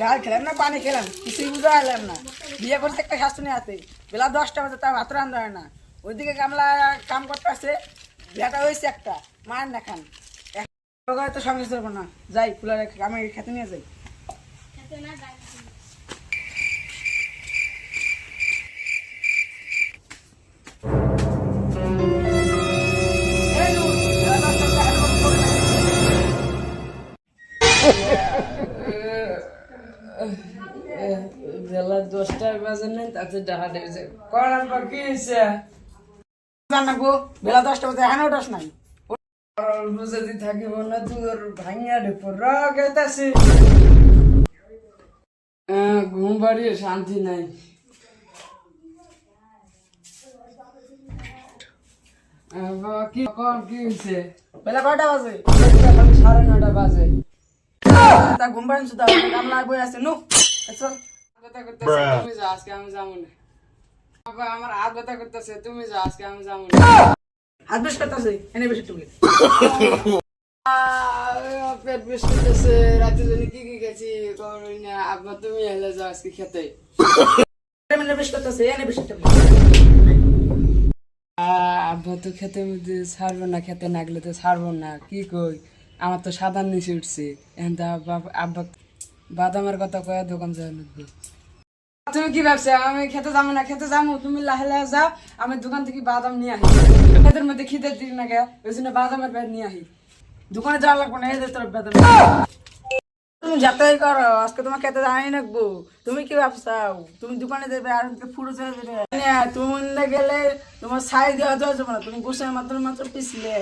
ডাল খেলাম না, পানি খেলাম, কিছুই বুঝা এলাম না। বিয়ে করতে একটা শাস্ত্র আছে বেলা দশটা বাজে তার ভাত রান্না হয় না। ওইদিকে কামলা কাম করতে আসে, বিয়েটা হয়েছে একটা মার না খান। তো সঙ্গে না। যাই, ফুলার আমি খেতে নিয়ে যাই। বেলা দশটা বাজে নাই তাতে ডাহা দেবে করার পর হয়েছে? জানাব বেলা দশটা বাজে এখানে ওঠাস নাই। যদি থাকিব না তোর ভাঙিয়া ঘুম বাড়িয়ে শান্তি নাই। কি কর কি হয়েছে? বেলা কয়টা বাজে? এখন সাড়ে নটা বাজে। তা ঘুম সুদা কামলা বই আছে নু চল কথা করতেছে তুমি যাও আজকে আমি যাব না। বাবা আমার হাত ব্যথা করতেছে তুমি যাও আজকে আমি যাব না। হাত বেশ করতেছে এনে বেশি টুকে পেট বেশ করতেছে রাতে জন্য কি কি খেয়েছি করি না। আব্বা তুমি এলে যাও আজকে খেতে। বেশ করতেছে এনে বেশি টুকে আব্বা তো খেতে মধ্যে ছাড়বো না খেতে না গেলে তো ছাড়বো না। কি কই? আমার তো সাদান নিচে উঠছে। এখন তো আব্বা আব্বা বাদামের কথা কয়া দোকান যাওয়া লাগবে। তুমি কি ভাবছ? আমি খেতে যাব না, খেতে যাব? তুমি লাহে লাহে যাও, আমি দোকান থেকে বাদাম নিয়ে আহি খেতের মধ্যে খিদে দিই না গে ওই জন্য বাদামের ব্যাগ নিয়ে আহি দোকানে যাওয়া লাগবে না, এই তোর বেতন তুমি যাতাই করো, আজকে তোমার খেতে জানাই রাখব তুমি কি ভাবছাও? তুমি দোকানে দেবে আর ফুটো চলে দেবে তুমি গেলে তোমার সাই দেওয়া দেওয়া যাবে না। তুমি গোসাই মাত্র মাত্র পিছলে।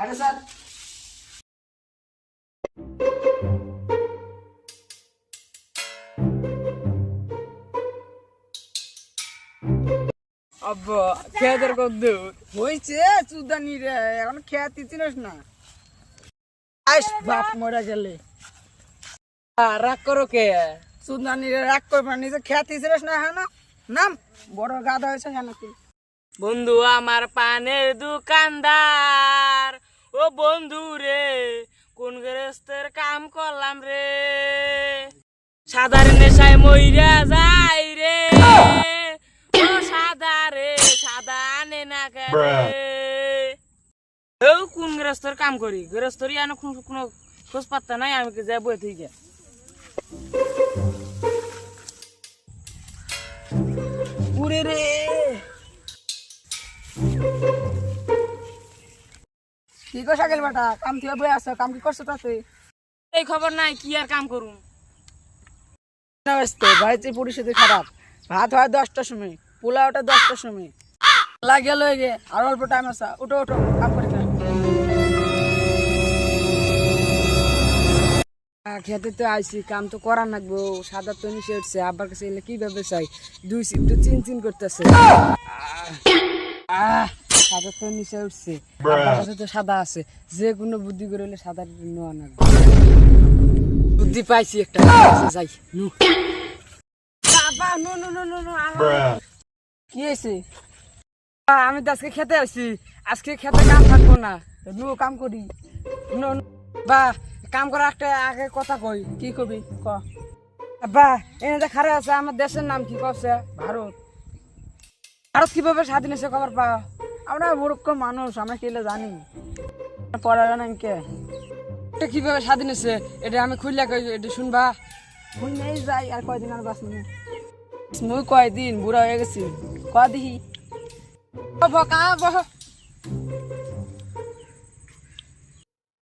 আরে স্যার। আব্বা খেতের কত হয়েছে চুদানি রে, এখন খেয়াতি চিনিস না। আইস, বাপ মরা গেলে। রাগ করো কে? চুদানি রে, রাগ করবে না, নিজে খেয়াতি চিনিস না হ্যাঁ নাম, বড় গাদা হয়েছে জানো তুই? বন্ধু, আমার পানের দোকানদার। ও বন্ধু রে, কোন গৃহস্থের কাম করলাম রে? সাধারণ নেশায় মইরা যাই রে। কোন গৃহস্থের কাম করি? গৃহস্থর আনো কোনো কোনো খোঁজ পাত্তা নাই আমি কি যাই বই থেকে উড়ে রে। কি কো সাকেল বাটা? কাম তুই বই আছো কাম কি করছ তাতে? এই খবর নাই কি আর কাম করুম? নমস্তে বাড়িতে পরিস্থিতি খারাপ। ভাত হয় দশটার সময় পোলাওটা দশটার সময়। লাগে লয়ে গে আর অল্প টাইম আছে উঠো উঠো কাম করে খেতে তো আইসি কাম তো লাগবো সাদা তো নিচে উঠছে আব্বার কাছে এলে কীভাবে চাই? দুই চিন চিন করতেছে। সাদা তো নিচে উঠছে আব্বার কাছে তো সাদা আছে যে কোনো বুদ্ধি করে হলে সাদা নেওয়া লাগবে। বুদ্ধি পাইছি একটা যাই নু বাবা no no no no no কি হয়েছে আমি তো আজকে খেতে আসছি। আজকে খেতে কাম থাকব না। নু কাম করি। No no. বা কাম করার একটা আগে কথা কই। কি কবি? ক। বা এনে খারে আছে আমার দেশের নাম কি কছে ভারত। ভারত কীভাবে স্বাধীন হয়েছে খবর পা আমরা মূর্খ মানুষ আমরা কেলে জানি? পড়া জানেন কে? এটা কীভাবে স্বাধীন হয়েছে? এটা আমি খুললে কই এটা শুনবা? মুই নেই যাই আর কয়দিন আর বাস মুই কয়দিন বুড়া হয়ে গেছি। কয় দিহি ও বকা বহ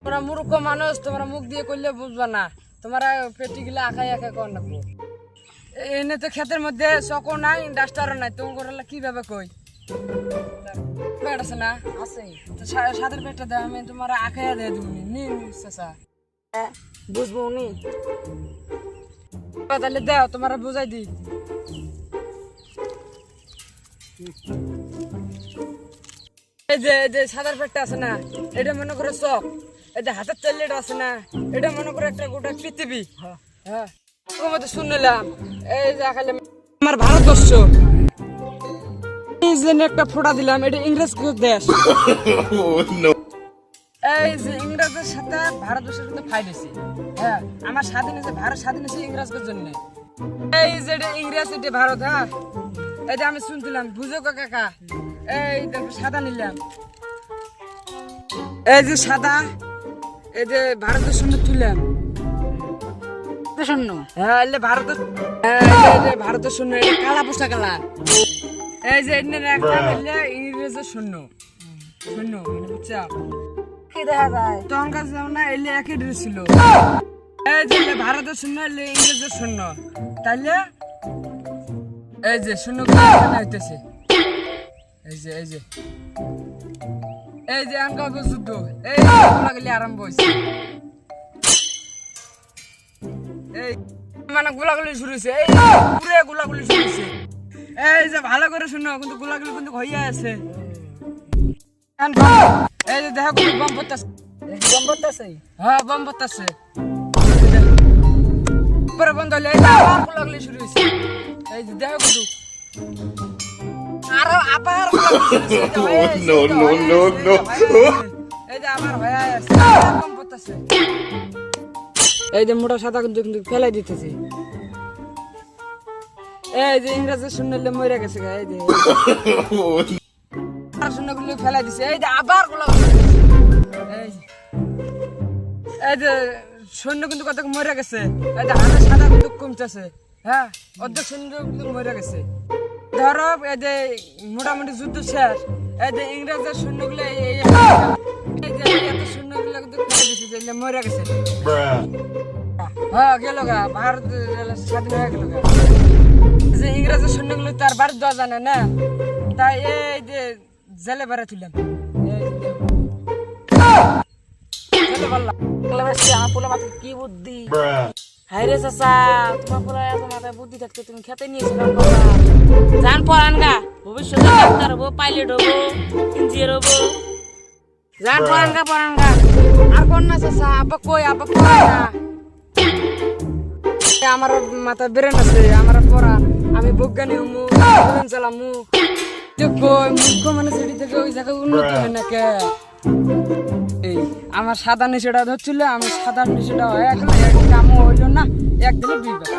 তোমরা মূর্খ মানুষ তোমরা মুখ দিয়ে করলে বুঝবা না। তোমরা পেটি গিলা আখাই আখাই কর নাকবো এনে তো ক্ষেতের মধ্যে চকো নাই ডাস্টারও নাই। তুমি করলে কীভাবে কই? পেট আছে না? আছে। তো সাদের পেটটা দেয় আমি তোমার আখাইয়া দিয়ে দিব নিন চাচা। হ্যাঁ, বুঝব নি। তাহলে দেও তোমার বুঝাই দি এই যে যে সাদার পেটটা আছে না, এটা মনে করো চক এই যে হাতের তেলটা আছে না, এটা মনে করো একটা গোটা পৃথিবী। হ্যাঁ। ওর শুনলাম, এই যে আমার ভারতবর্ষ। একটা ফোঁটা দিলাম, এটা ইংরেজ দেশ। এই যে ইংরেজের সাথে ভারতবর্ষের সাথে ফাইট হয়েছে। হ্যাঁ আমার স্বাধীন হয়েছে, ভারত স্বাধীন হয়েছে ইংরেজদের জন্য। এই যে এটা ইংরেজ, এটা ভারত হ্যাঁ। এটা আমি শুনছিলাম, বুঝো কাকা এই দেখো সাদা নিলাম। এই যে সাদা এই যে ভারতের সঙ্গে তুললাম। শূন্য হ্যাঁ এলে ভারতের হ্যাঁ, শূন্য কালা পোষা কালা এই যে একটা এলে ইংরেজের শূন্য শূন্য মানে বুঝছা? কি দেখা যায়? তখন যেমন না এলে একই ড্রেস ছিল। এই যে ভারতের শূন্য এলে ইংরেজের শূন্য তাইলে এই যে শূন্য হইতেছে? এই যে এই যে এই যে আঙ্কা যুদ্ধ এই গোলাগুলি আরম্ভ হয়েছে এই মানে গোলাগুলি শুরু হয়েছে এই পুরে গোলাগুলি শুরু হয়েছে এই যে ভালো করে শুনো কিন্তু গোলাগুলি কিন্তু হইয়া আছে বম- এই যে দেখো বম পড়তেছে গম্বরতাছে হ্যাঁ বম পড়তেছে পরে বন্ধ হলে গোলাগুলি শুরু হয়েছে এই যে দেখো কিন্তু আরও আবার। এই যে হয়ে আছে, এই যে আমার হয়ে পড়তেছে এই যে মোটা সাদা কিন্তু কিন্তু ফেলাই দিতেছে। এই যে ইংরেজি শুনলে মরে গেছে গা, এই যে। আর ফেলাই দিছে এই যে আবার গোলা। এই যে- এই যে সৈন্য কিন্তু কত মরে গেছে এই যে হাতে সাদা কিন্তু কমতেছে হ্যাঁ? অর্ধেক সৈন্য কিন্তু মরে গেছে। ধরো, এই যে মোটামুটি যুদ্ধ শেষ। এই যে ইংরেজের সৈন্যগুলো এই এত সৈন্যগুলো কিন্তু ফেলে দিছে যে মরে গেছে। হ্যাঁ গেল গা, ভারত জানে না। তাই এই যে জেলে বেড়ে তুললাম। জেলে কি বুদ্ধি? হাই রে চাচা, তোমার পোলা এত বুদ্ধি থাকতে তুমি খেতে নিয়েছো জান পড়ান গা, ভবিষ্যতে ডাক্তার হব, পাইলট হব, ইঞ্জিনিয়ার হব। জান পড়ান গা পড়ান গা। আর কোন না চাচা, আব্বা কই, আব্বা পড়ায় না? আমার মাথা ব্রেন আছে, আমার পড়া। আমি বৈজ্ঞানিক হমু চালামু। কই মুখ্য মানে সেটি থেকে ওই জায়গায় উন্নতি হয় না কে? এই, আমার সাদা নিচেটা ধরছিল আমি সাদা নিচেটা হয়ে গেল এক কামও হইল না, এক দিনে দুই কথা